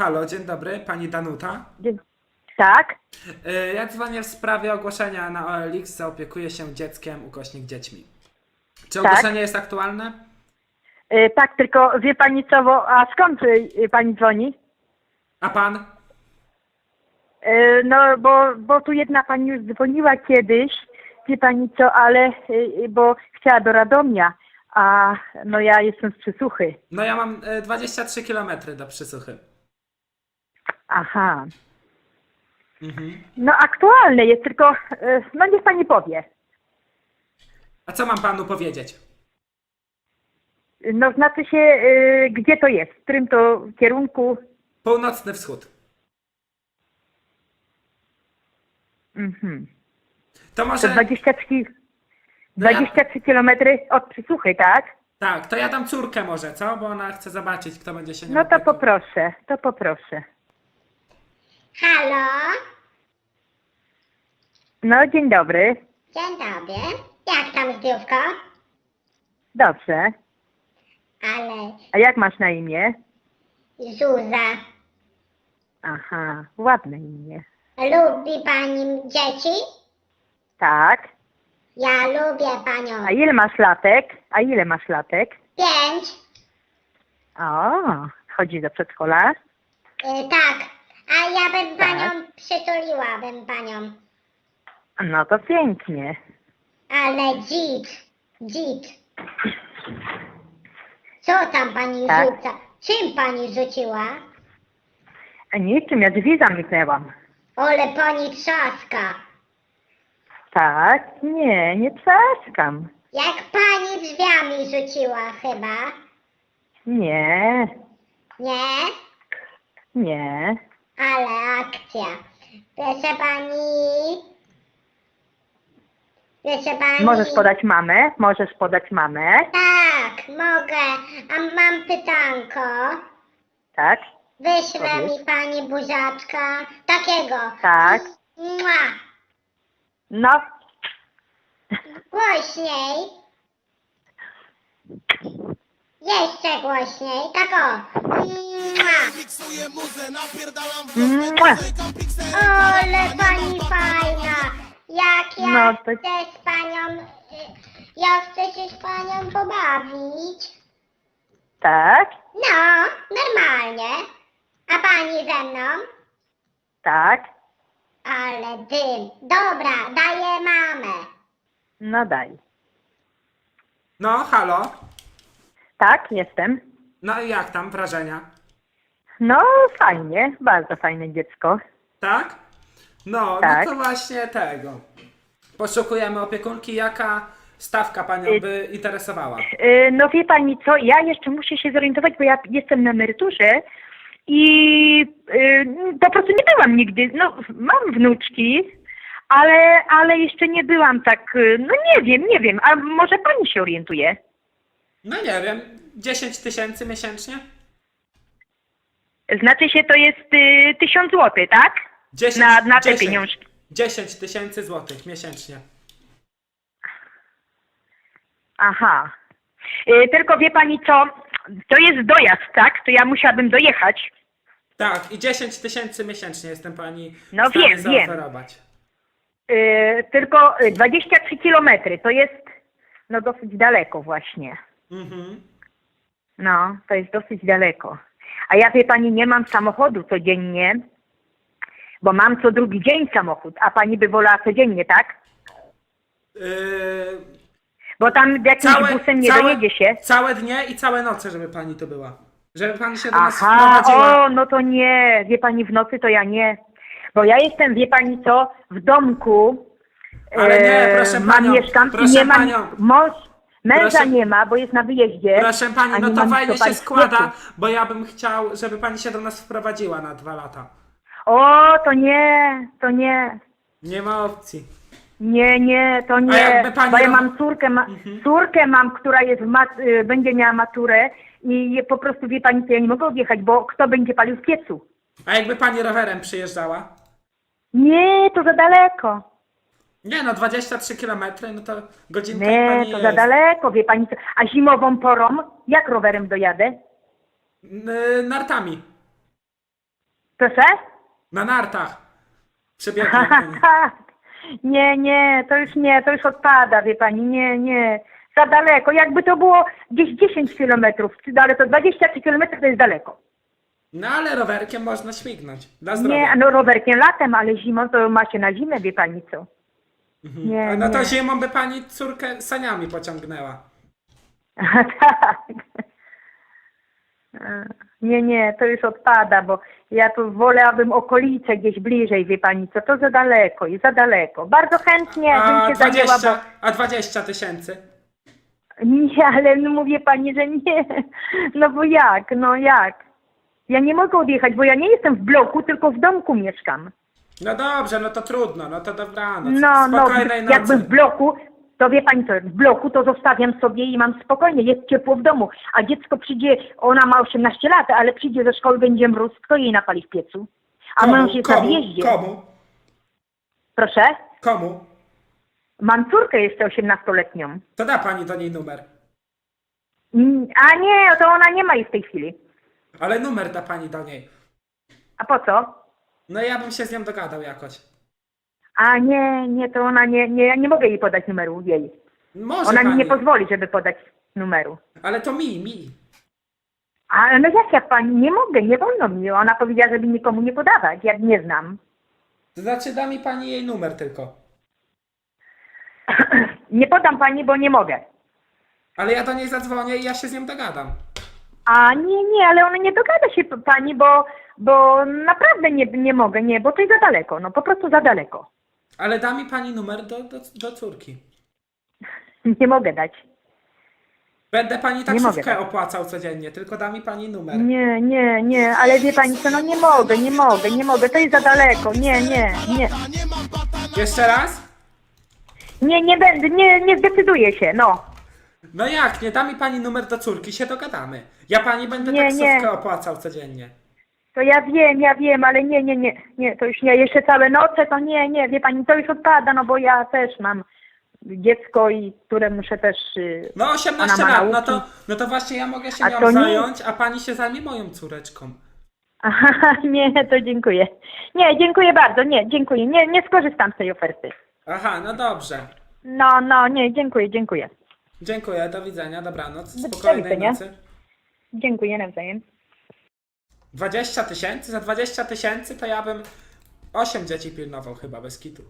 Halo, dzień dobry, pani Danuta. Dzień- Tak, Y, Ja dzwonię w sprawie ogłoszenia na OLX, zaopiekuję się dzieckiem, ukośnik dziećmi. Czy Tak. ogłoszenie jest aktualne? y, tak, tylko wie pani co, bo, a skąd y, pani dzwoni? A pan? Y, no, bo, bo tu jedna pani już dzwoniła kiedyś, wie pani co, ale, y, y, bo chciała do Radomia, a no ja jestem z Przysłuchy. No ja mam y, 23 km do Przysuchy. Aha, Mhm. no aktualne jest, tylko, y, no niech pani powie. A co mam panu powiedzieć? No znaczy się, y, gdzie to jest, w którym to kierunku? Północny wschód. Mhm. To To może... 23, No ja- 23 kilometry od Przysłuchy, tak? Tak, to ja dam córkę może, co? Bo ona chce zobaczyć, kto będzie się nią No to opiekował. poproszę, to poproszę. Halo, No, dzień dobry. dzień dobry. Jak tam zdrówko? Dobrze. Ale A jak masz na imię? Zuza, Aha, ładne imię. lubi pani dzieci? Tak. Ja lubię panią. A ile masz latek? A ile masz latek? Pięć? O, chodzi do przedszkola? Y, tak, ja bym Tak. panią przytuliła, bym panią. No to pięknie. Ale dzid, dzid. Co tam pani Tak. rzuca? Czym pani rzuciła? A niczym, ja drzwi zamknęłam. Ole pani trzaska. Tak, nie, nie trzaskam. Jak pani drzwiami rzuciła chyba? Nie, Nie? nie. Ale akcja. Proszę pani. Proszę pani. Możesz podać mamę? Możesz podać mamę? Tak, mogę. A mam pytanko. Tak, Wyśle Powiedz. mi pani buziaczka. Takiego. tak. Mua. No, Głośniej. Jeszcze głośniej. Tak o. Mua. Miksuję muzę, napierdalam w. Ale pani fajna. Jak ja No to- chcę z panią. Ja chcę się z panią pobawić. tak, No, normalnie. A pani ze mną? tak. Ale dym. Dobra, daję mamę. No daj. No, halo? Tak, jestem. No i jak tam wrażenia? No, fajnie, bardzo fajne dziecko. Tak? No, Tak. no to właśnie tego. Poszukujemy opiekunki, jaka stawka panią Y- by interesowała? Yy, No wie pani co, ja jeszcze muszę się zorientować, bo ja jestem na emeryturze i yy, po prostu nie byłam nigdy, no mam wnuczki, ale, ale jeszcze nie byłam tak, no nie wiem, nie wiem, a może pani się orientuje? No nie wiem, 10 tysięcy miesięcznie? Znaczy się to jest yy, 1000 zł, tak? 10, Na, na te 10 pieniążki. 10 tysięcy złotych miesięcznie. Aha. Yy, tylko wie pani co, to jest dojazd, tak? To ja musiałabym dojechać. Tak, i 10 tysięcy miesięcznie jestem pani No w stanie wiem, wiem. zaoferować. Yy, tylko yy, 23 kilometry, to jest no dosyć daleko właśnie. Mhm. No, to jest dosyć daleko. A ja wie pani, nie mam samochodu codziennie, bo mam co drugi dzień samochód, a pani by wolała codziennie, tak? Yy, Bo tam jakimś całe, busem nie całe, dojedzie się. całe dnie i całe noce, żeby pani tu była. Żeby pani się do nas Aha, wprowadziła. o, no to nie, wie pani, w nocy to ja nie. Bo ja jestem, wie pani co, w domku. Ale nie, e, proszę mam, panią, mieszkam i proszę nie mam, panią. mąż, męża Proszę- nie ma, bo jest na wyjeździe. Proszę pani, no nie to fajnie co się pani składa, bo ja bym chciał, żeby pani się do nas wprowadziła na dwa lata. O, to nie, to nie. Nie ma opcji. Nie, nie, to nie. jakby pani Bo ja mam córkę, ma, córkę mam, która jest w mat, y, będzie miała maturę i po prostu wie pani co, ja nie mogę odjechać, bo kto będzie palił w piecu? A jakby pani rowerem przyjeżdżała? Nie, to za daleko. Nie no, 23 km, no to godzinka i Nie, pani to jest. za daleko, wie pani co. A zimową porą jak rowerem dojadę? N- nartami. Proszę? Na nartach. Przebiegnie. tak. Nie, nie, to już nie, to już odpada, wie pani, nie, nie. Za daleko. Jakby to było gdzieś 10 kilometrów, ale to 23 kilometrów to jest daleko. No ale rowerkiem można śmignąć. Dla zdrowia. Nie, no rowerkiem latem, ale zimą to ma się na zimę, wie pani co. Nie, A to nie. zimą by pani córkę saniami pociągnęła. tak. E, Nie, nie, to już odpada, bo ja tu wolałabym okolice gdzieś bliżej, wie pani co, to za daleko i za daleko. Bardzo chętnie A bym się zajęła, 20, bo... a 20 tysięcy? Nie, ale no mówię pani, że nie. No bo jak, no jak? Ja nie mogę odjechać, bo ja nie jestem w bloku, tylko w domku mieszkam. No dobrze, no to trudno, no to dobranoc. No, no, Spokojnej nocy. jakbym w bloku, to wie pani co, w bloku to zostawiam sobie i mam spokojnie, jest ciepło w domu, a dziecko przyjdzie, ona ma 18 lat, ale przyjdzie do szkoły, będzie mróz, kto jej napali w piecu? A komu, mąż jest na komu, wjeździe. Komu? Proszę? Komu? Mam córkę jeszcze 18-letnią. To da pani do niej numer. Mm, A nie, to ona nie ma jej w tej chwili. Ale numer da pani do niej. A po co? No ja bym się z nią dogadał jakoś. A nie, nie, to ona nie, nie, ja nie mogę jej podać numeru jej. Może Ona mi pani. nie pozwoli, żeby podać numeru. Ale to mi, mi. A no jak ja pani, nie mogę, nie wolno mi. Ona powiedziała, żeby nikomu nie podawać, jak nie znam. To znaczy da mi pani jej numer tylko. nie podam pani, bo nie mogę. Ale ja do niej zadzwonię i ja się z nią dogadam. A nie, nie, ale ona nie dogada się pani, bo, bo naprawdę nie, nie mogę, nie, bo to jest za daleko, no po prostu za daleko. Ale da mi pani numer do, do, do córki. Nie mogę dać. Będę pani mogę taksówkę tak. opłacał codziennie, tylko da mi pani numer. Nie, nie, nie, ale wie pani co, no nie mogę, nie mogę, nie mogę, to jest za daleko, nie, nie, nie. Jeszcze raz? Nie, nie będę, nie, nie zdecyduję się, no. No jak, nie da mi pani numer do córki, się dogadamy. Ja pani będę Nie, taksówkę nie. opłacał codziennie. To ja wiem, ja wiem, ale nie, nie, nie, nie, to już nie, jeszcze całe noce, to nie, nie, wie pani, to już odpada, no bo ja też mam dziecko i które muszę też... y, No 18 Ona ma lat, no nauki. to, no to właśnie ja mogę się A nią to nie- zająć, a pani się zajmie moją córeczką. Aha, nie, to dziękuję. Nie, dziękuję bardzo, nie, dziękuję, nie, nie skorzystam z tej oferty. Aha, no dobrze. No, no, nie, dziękuję, dziękuję. Dziękuję, do widzenia, dobranoc, Do spokojnej widzenia. nocy. Dziękuję nawzajem. 20 tysięcy? Za 20 tysięcy to ja bym 8 dzieci pilnował chyba bez kitu.